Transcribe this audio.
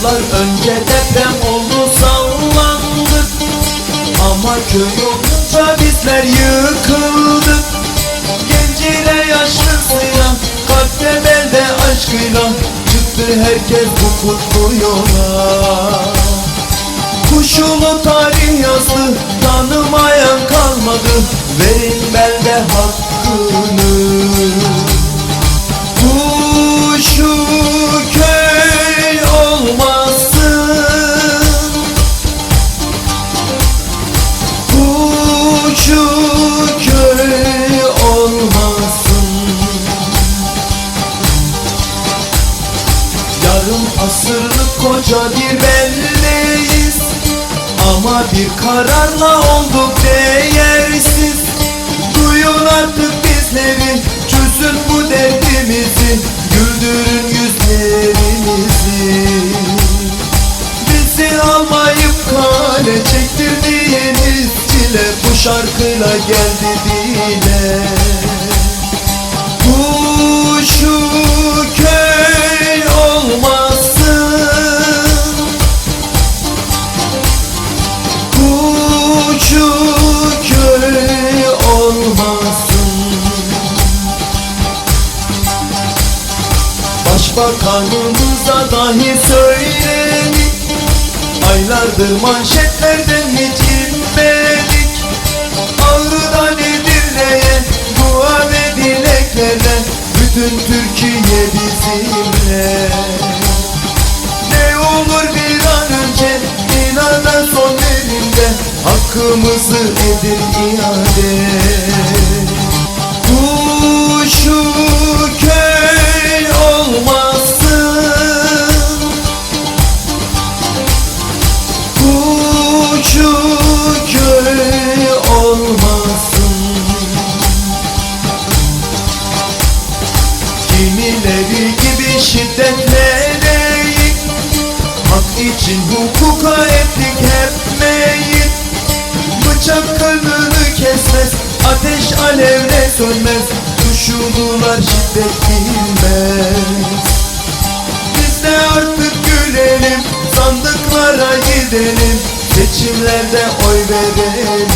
Yıllar önce deprem oldu sallandık. Ama köy olunca bizler yıkıldık. Genciyle yaşlısıyla Kalpte belde aşkıyla Çıktı herkes bu kutlu yola. Kuşulu tarih yazdı Tanımayan kalmadı. Verin belde hakkını Yarım asırlık koca bir belleğiz Ama bir kararla olduk değersiz. Duyun artık bizleri Çözün bu derdimizi. Güldürün yüzlerimizi. Bizi almayıp kale çektirdiğiniz çile. Bu şarkıyla geldi dile. Kuşu Başbakanımıza dahi söyledik Aylardır manşetlerden hiç inmedik Ağrı'dan Edirne'ye dua ve dileklerle Bütün Türkiye bizimle. Ne olur bir an önce binada son elinde Hakkımızı edin iade şiddetleyik Hak için hukuka ettik hep meyil Bıçak kalbini kesmez Ateş alevle sönmez. Kuşulular şiddet bilmez. Biz de artık gülelim Sandıklara gidelim. Seçimlerde oy verelim